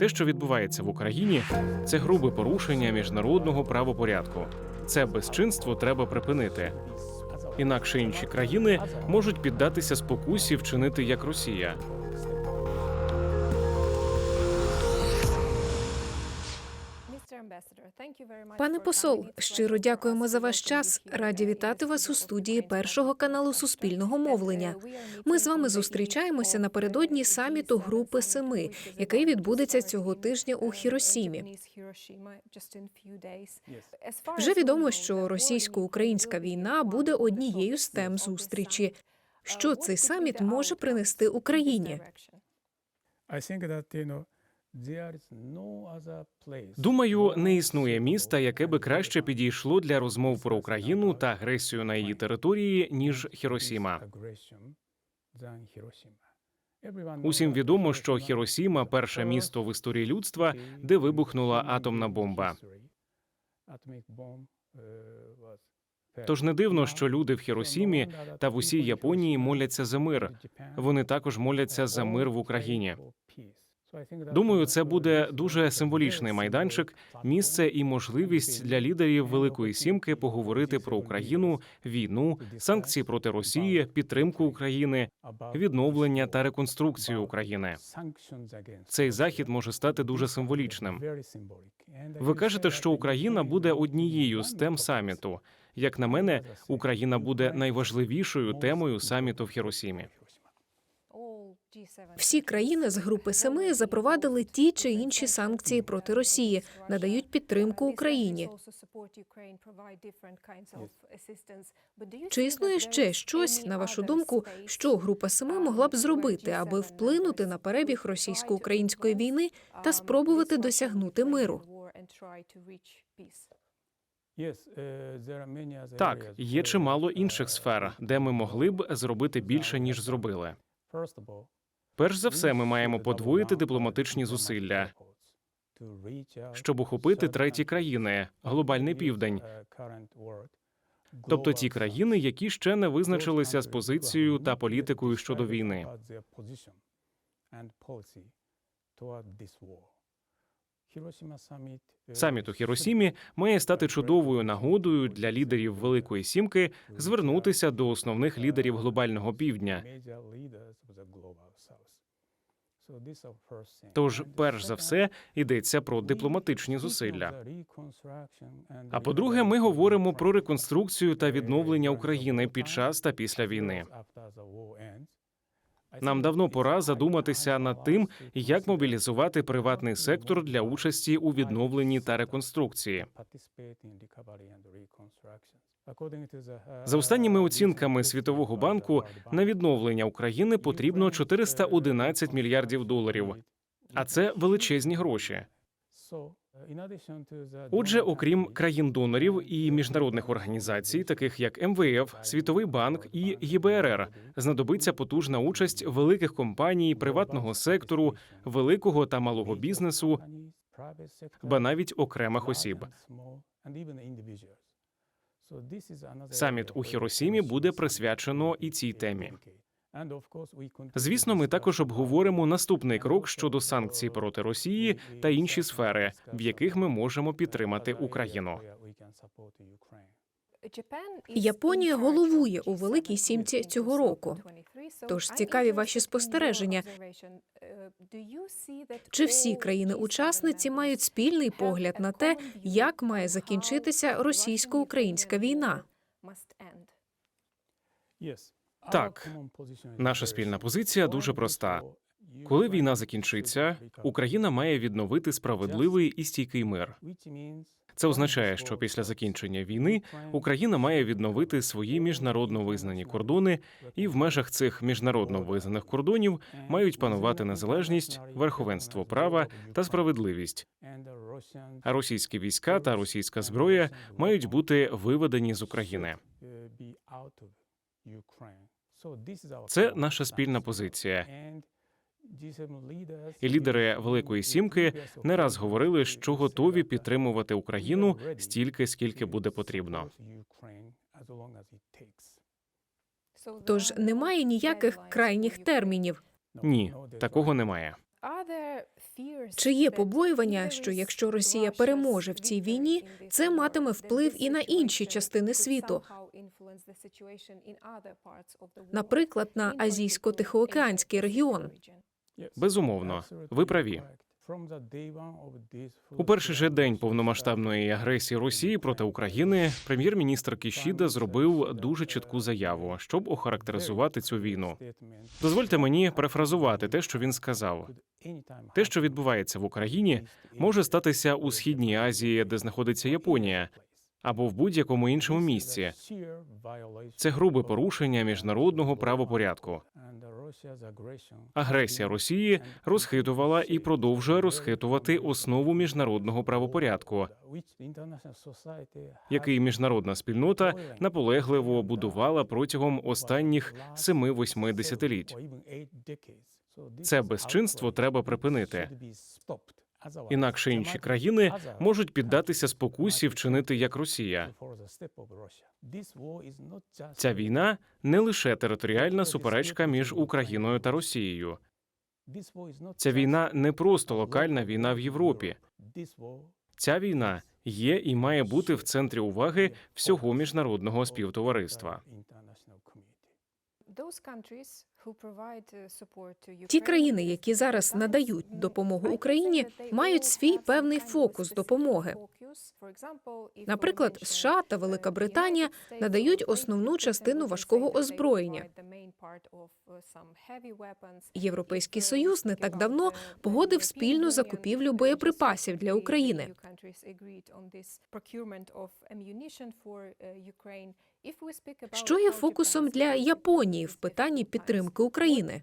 Те, що відбувається в Україні, це грубе порушення міжнародного правопорядку. Це безчинство треба припинити. Інакше інші країни можуть піддатися спокусі вчинити як Росія. Пане посол, щиро дякуємо за ваш час. Раді вітати вас у студії першого каналу Суспільного мовлення. Ми з вами зустрічаємося напередодні саміту Групи Семи, який відбудеться цього тижня у Хіросімі. Вже відомо, що російсько-українська війна буде однією з тем зустрічі. Що цей саміт може принести Україні? Думаю, не існує міста, яке би краще підійшло для розмов про Україну та агресію на її території, ніж Хіросіма. Усім відомо, що Хіросіма перше місто в історії людства, де вибухнула атомна бомба. Тож не дивно, що люди в Хіросімі та в усій Японії моляться за мир. Вони також моляться за мир в Україні. Думаю, це буде дуже символічний майданчик, місце і можливість для лідерів Великої Сімки поговорити про Україну, війну, санкції проти Росії, підтримку України, відновлення та реконструкцію України. Цей захід може стати дуже символічним. Ви кажете, що Україна буде однією з тем саміту. Як на мене, Україна буде найважливішою темою саміту в Хіросімі. Всі країни з групи семи запровадили ті чи інші санкції проти Росії, надають підтримку Україні. Чи існує ще щось, на вашу думку, що група семи могла б зробити, аби вплинути на перебіг російсько-української війни та спробувати досягнути миру? Так, є чимало інших сфер, де ми могли б зробити більше ніж зробили. Перш за все, ми маємо подвоїти дипломатичні зусилля, щоб охопити треті країни, глобальний південь, тобто ті країни, які ще не визначилися з позицією та політикою щодо війни. Саміт у Хіросімі має стати чудовою нагодою для лідерів Великої Сімки звернутися до основних лідерів глобального півдня. Тож, перш за все, йдеться про дипломатичні зусилля. А по-друге, ми говоримо про реконструкцію та відновлення України під час та після війни. Нам давно пора задуматися над тим, як мобілізувати приватний сектор для участі у відновленні та реконструкції. За останніми оцінками Світового банку на відновлення України потрібно 411 мільярдів доларів, а це величезні гроші. Отже, окрім країн-донорів і міжнародних організацій, таких як МВФ, Світовий банк і ЄБРР, знадобиться потужна участь великих компаній, приватного сектору, великого та малого бізнесу, ба навіть окремих осіб. Саміт у Хіросімі буде присвячено і цій темі. Звісно, ми також обговоримо наступний крок щодо санкцій проти Росії та інші сфери, в яких ми можемо підтримати Україну. Японія головує у Великій Сімці цього року. Тож цікаві ваші спостереження. Чи всі країни-учасниці мають спільний погляд на те, як має закінчитися російсько-українська війна? Так, наша спільна позиція дуже проста. Коли війна закінчиться, Україна має відновити справедливий і стійкий мир. Це означає, що після закінчення війни Україна має відновити свої міжнародно визнані кордони, і в межах цих міжнародно визнаних кордонів мають панувати незалежність, верховенство права та справедливість. А російські війська та російська зброя мають бути виведені з України. Це наша спільна позиція. І лідери Великої Сімки не раз говорили, що готові підтримувати Україну стільки, скільки буде потрібно. Тож немає ніяких крайніх термінів. Ні, такого немає. Чи є побоювання, що якщо Росія переможе в цій війні, це матиме вплив і на інші частини світу, наприклад, на азійсько-тихоокеанський регіон? Безумовно, ви праві. У перший же день повномасштабної агресії Росії проти України прем'єр-міністр Кішіда зробив дуже чітку заяву, щоб охарактеризувати цю війну. Дозвольте мені перефразувати те, що він сказав. Те, що відбувається в Україні, може статися у східній Азії, де знаходиться Японія, або в будь-якому іншому місці. Це грубе порушення міжнародного правопорядку. Агресія Росії розхитувала і продовжує розхитувати основу міжнародного правопорядку, який міжнародна спільнота наполегливо будувала протягом останніх семи-восьми десятиліть. Це безчинство треба припинити. Інакше інші країни можуть піддатися спокусі вчинити як Росія. Ця війна не лише територіальна суперечка між Україною та Росією. Ця війна не просто локальна війна в Європі. Ця війна є і має бути в центрі уваги всього міжнародного співтовариства. Ті країни, які зараз надають допомогу Україні, мають свій певний фокус допомоги. Наприклад, США та Велика Британія надають основну частину важкого озброєння. Європейський союз не так давно погодив спільну закупівлю боєприпасів для України. Що є фокусом для Японії в питанні підтримки України?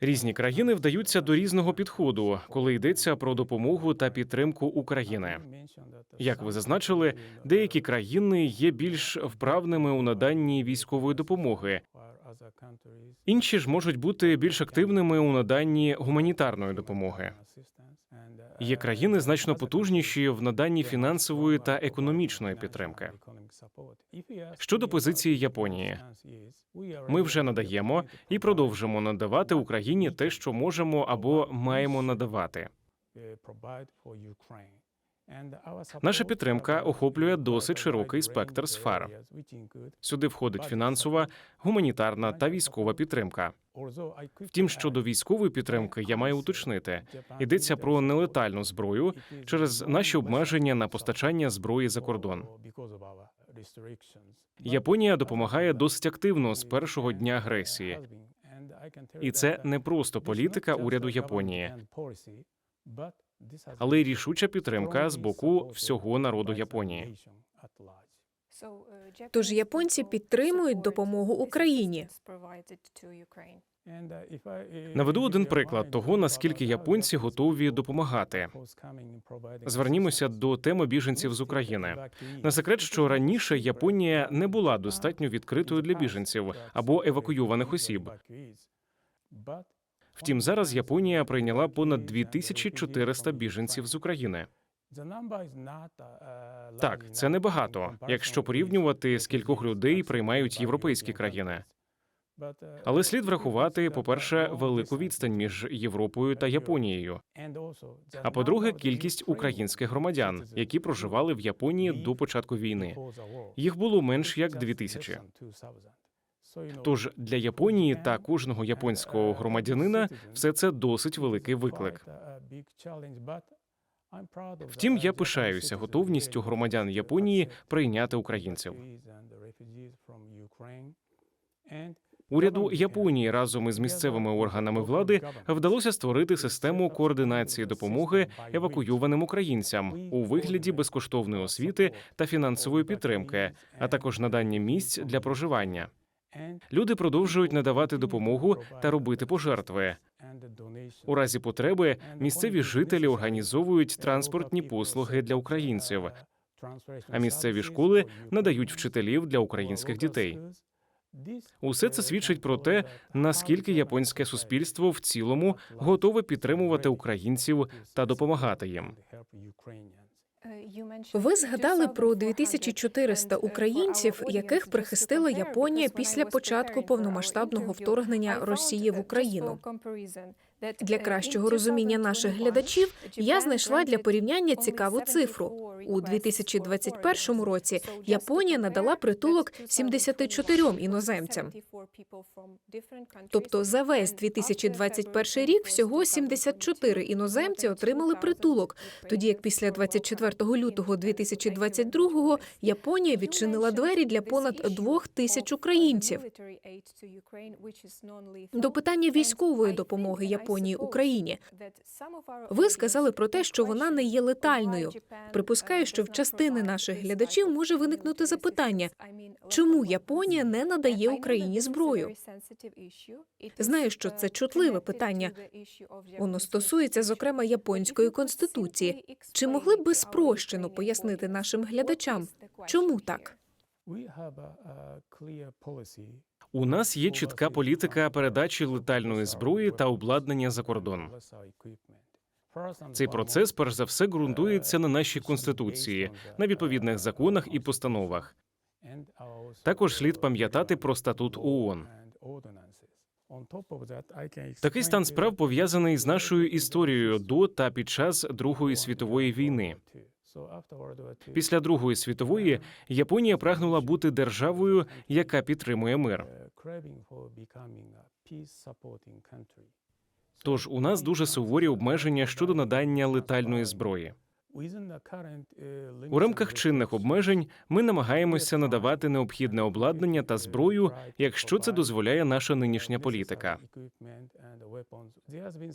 Різні країни вдаються до різного підходу, коли йдеться про допомогу та підтримку України. Як ви зазначили, деякі країни є більш вправними у наданні військової допомоги, інші ж можуть бути більш активними у наданні гуманітарної допомоги. Є країни значно потужніші в наданні фінансової та економічної підтримки. Щодо позиції Японії, ми вже надаємо і продовжимо надавати Україні те, що можемо або маємо надавати. Наша підтримка охоплює досить широкий спектр сфер. Сюди входить фінансова, гуманітарна та військова підтримка. Втім, щодо військової підтримки, я маю уточнити. Йдеться про нелетальну зброю через наші обмеження на постачання зброї за кордон. Японія допомагає досить активно з першого дня агресії, і це не просто політика уряду Японії, але й рішуча підтримка з боку всього народу Японії. Тож японці підтримують допомогу Україні. Наведу один приклад того, наскільки японці готові допомагати. Звернімося до теми біженців з України. Не секрет, що раніше Японія не була достатньо відкритою для біженців або евакуйованих осіб. Втім, зараз Японія прийняла понад 2400 біженців з України. Так, це небагато, якщо порівнювати скількох людей приймають європейські країни. Але слід врахувати, по-перше, велику відстань між Європою та Японією. А по-друге, кількість українських громадян, які проживали в Японії до початку війни. Їх було менш як дві тисячі. Тож для Японії та кожного японського громадянина все це досить великий виклик. Втім, я пишаюся готовністю громадян Японії прийняти українців. Уряду Японії разом із місцевими органами влади вдалося створити систему координації допомоги евакуйованим українцям у вигляді безкоштовної освіти та фінансової підтримки, а також надання місць для проживання. Люди продовжують надавати допомогу та робити пожертви. У разі потреби місцеві жителі організовують транспортні послуги для українців, а місцеві школи надають вчителів для українських дітей. Усе це свідчить про те, наскільки японське суспільство в цілому готове підтримувати українців та допомагати їм. Ви згадали про 2400 українців, яких прихистила Японія після початку повномасштабного вторгнення Росії в Україну. Для кращого розуміння наших глядачів я знайшла для порівняння цікаву цифру. У 2021 році Японія надала притулок 74 іноземцям. Тобто за весь 2021 рік всього 74 іноземці отримали притулок, тоді як після 24 лютого 2022 Японія відчинила двері для понад двох тисяч українців. До питання військової допомоги Японії Україні. Ви сказали про те, що вона не є летальною. Припускаю, що в частини наших глядачів може виникнути запитання, чому Японія не надає Україні зброю? Знаю, що це чутливе питання. Воно стосується, зокрема, японської конституції. Чи могли б ви спрощено пояснити нашим глядачам, чому так? У нас є чітка політика передачі летальної зброї та обладнання за кордон. Цей процес, перш за все, ґрунтується на нашій конституції, на відповідних законах і постановах. Також слід пам'ятати про статут ООН. Такий стан справ пов'язаний з нашою історією до та під час Другої світової війни. Після Другої світової Японія прагнула бути державою, яка підтримує мир. Тож у нас дуже суворі обмеження щодо надання летальної зброї. У рамках чинних обмежень ми намагаємося надавати необхідне обладнання та зброю, якщо це дозволяє наша нинішня політика.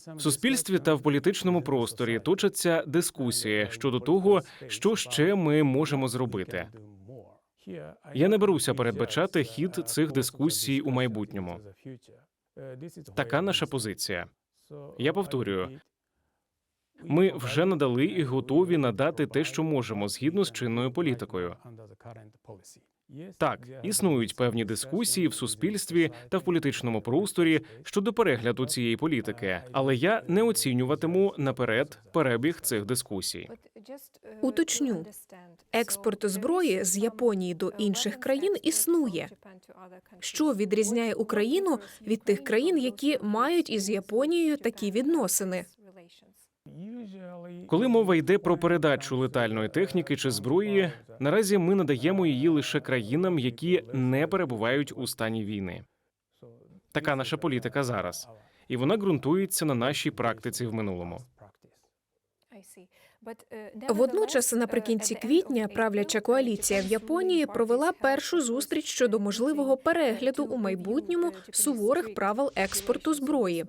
В суспільстві та в політичному просторі точаться дискусії щодо того, що ще ми можемо зробити. Я не беруся передбачати хід цих дискусій у майбутньому. Така наша позиція. Я повторюю, ми вже надали і готові надати те, що можемо, згідно з чинною політикою. Так, існують певні дискусії в суспільстві та в політичному просторі щодо перегляду цієї політики, але я не оцінюватиму наперед перебіг цих дискусій. Уточню. Експорт зброї з Японії до інших країн існує. Що відрізняє Україну від тих країн, які мають із Японією такі відносини? Коли мова йде про передачу летальної техніки чи зброї, наразі ми надаємо її лише країнам, які не перебувають у стані війни. Така наша політика зараз, і вона ґрунтується на нашій практиці в минулому. Водночас, наприкінці квітня, правляча коаліція в Японії провела першу зустріч щодо можливого перегляду у майбутньому суворих правил експорту зброї.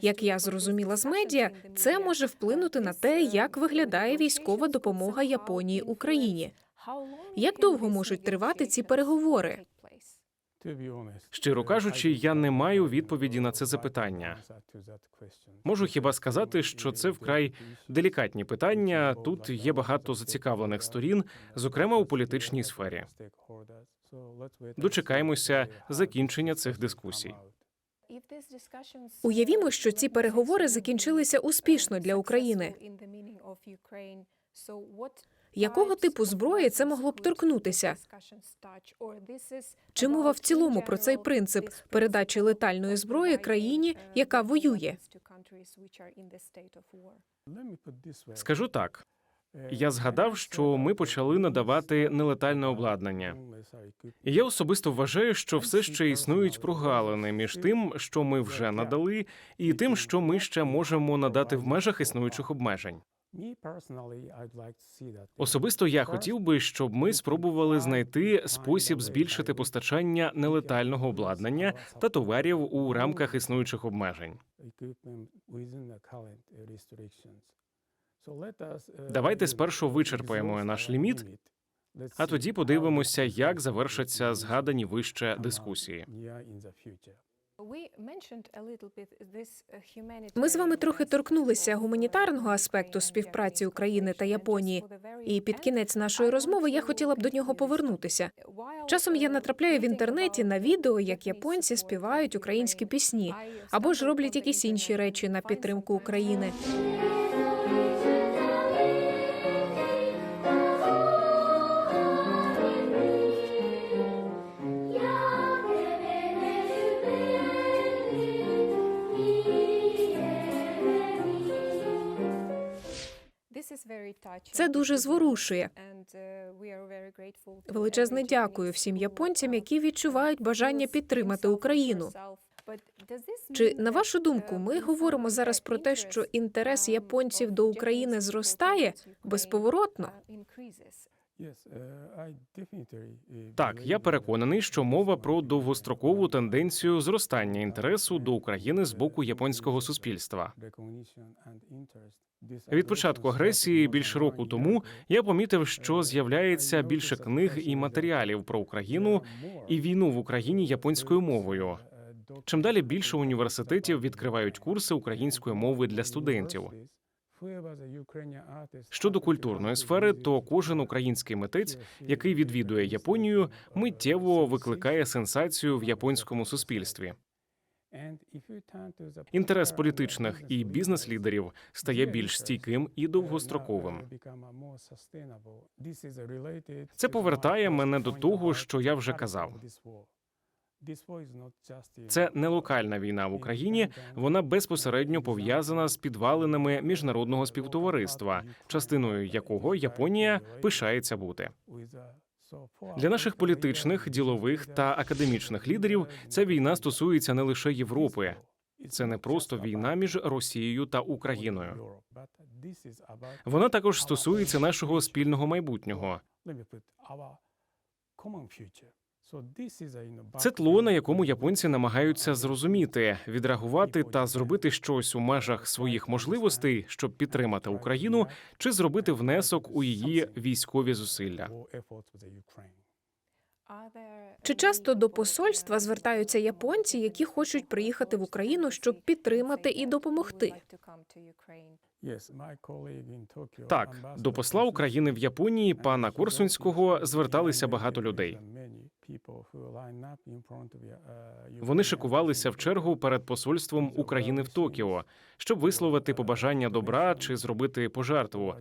Як я зрозуміла з медіа, це може вплинути на те, як виглядає військова допомога Японії Україні. Як довго можуть тривати ці переговори? Щиро кажучи, я не маю відповіді на це запитання. Можу хіба сказати, що це вкрай делікатні питання. Тут є багато зацікавлених сторін, зокрема у політичній сфері. Дочекаємося закінчення цих дискусій. Уявімо, що ці переговори закінчилися успішно для України. Якого типу зброї це могло б торкнутися? Чи мова в цілому про цей принцип передачі летальної зброї країні, яка воює? Скажу так. Я згадав, що ми почали надавати нелетальне обладнання. І я особисто вважаю, що все ще існують прогалини між тим, що ми вже надали, і тим, що ми ще можемо надати в межах існуючих обмежень. Особисто я хотів би, щоб ми спробували знайти спосіб збільшити постачання нелетального обладнання та товарів у рамках існуючих обмежень. Давайте спершу вичерпаємо наш ліміт, а тоді подивимося, як завершаться згадані вище дискусії. Ми з вами трохи торкнулися гуманітарного аспекту співпраці України та Японії. І під кінець нашої розмови я хотіла б до нього повернутися. Часом я натрапляю в інтернеті на відео, як японці співають українські пісні або ж роблять якісь інші речі на підтримку України. Це дуже зворушує. Величезне дякую всім японцям, які відчувають бажання підтримати Україну. Чи на вашу думку, ми говоримо зараз про те, що інтерес японців до України зростає безповоротно? Так, я переконаний, що мова про довгострокову тенденцію зростання інтересу до України з боку японського суспільства. Від початку агресії більше року тому я помітив, що з'являється більше книг і матеріалів про Україну і війну в Україні японською мовою. Чим далі більше університетів відкривають курси української мови для студентів. Щодо культурної сфери, то кожен український митець, який відвідує Японію, миттєво викликає сенсацію в японському суспільстві. Інтерес політичних і бізнес-лідерів стає більш стійким і довгостроковим. Це повертає мене до того, що я вже казав. Це не локальна війна в Україні. Вона безпосередньо пов'язана з підвалинами міжнародного співтовариства, частиною якого Японія пишається бути. Для наших політичних, ділових та академічних лідерів ця війна стосується не лише Європи. Це не просто війна між Росією та Україною. Вона також стосується нашого спільного майбутнього. Це тло, на якому японці намагаються зрозуміти, відреагувати та зробити щось у межах своїх можливостей, щоб підтримати Україну, чи зробити внесок у її військові зусилля. Чи часто до посольства звертаються японці, які хочуть приїхати в Україну, щоб підтримати і допомогти? Так, до посла України в Японії пана Корсунського зверталися багато людей. Вони шикувалися в чергу перед посольством України в Токіо, щоб висловити побажання добра чи зробити пожертву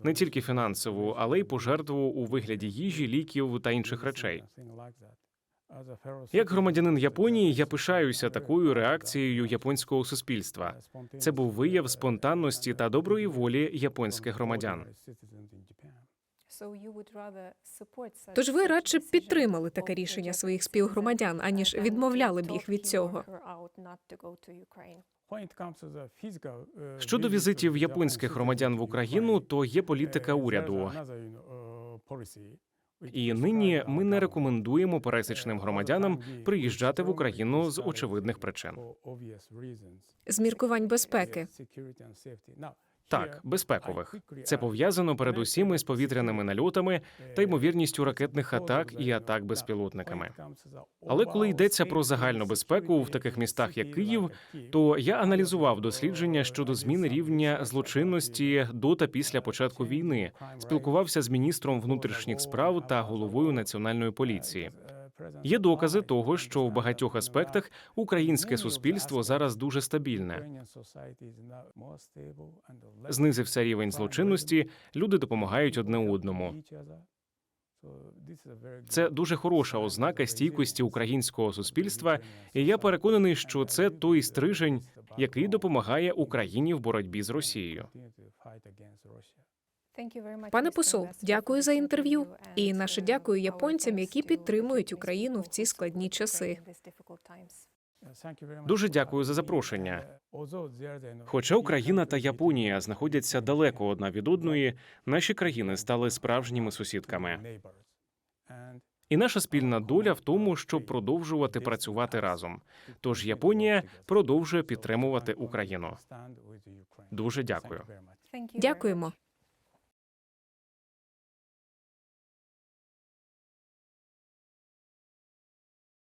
не тільки фінансову, але й пожертву у вигляді їжі, ліків та інших речей. Як громадянин Японії, я пишаюся такою реакцією японського суспільства. Це був вияв спонтанності та доброї волі японських громадян. Тож ви радше б підтримали таке рішення своїх співгромадян, аніж відмовляли б їх від цього. Щодо візитів японських громадян в Україну, то є політика уряду. І нині ми не рекомендуємо пересічним громадянам приїжджати в Україну з очевидних причин. З міркувань безпеки. Так, безпекових. Це пов'язано передусім із повітряними нальотами та ймовірністю ракетних атак і атак безпілотниками. Але коли йдеться про загальну безпеку в таких містах, як Київ, то я аналізував дослідження щодо зміни рівня злочинності до та після початку війни, спілкувався з міністром внутрішніх справ та головою національної поліції. Є докази того, що в багатьох аспектах українське суспільство зараз дуже стабільне. Знизився рівень злочинності, люди допомагають одне одному. Це дуже хороша ознака стійкості українського суспільства, і я переконаний, що це той стрижень, який допомагає Україні в боротьбі з Росією. Пане посол, дякую за інтерв'ю. І наше дякую японцям, які підтримують Україну в ці складні часи. Дуже дякую за запрошення. Хоча Україна та Японія знаходяться далеко одна від одної, наші країни стали справжніми сусідками. І наша спільна доля в тому, щоб продовжувати працювати разом. Тож Японія продовжує підтримувати Україну. Дуже дякую. Дякуємо.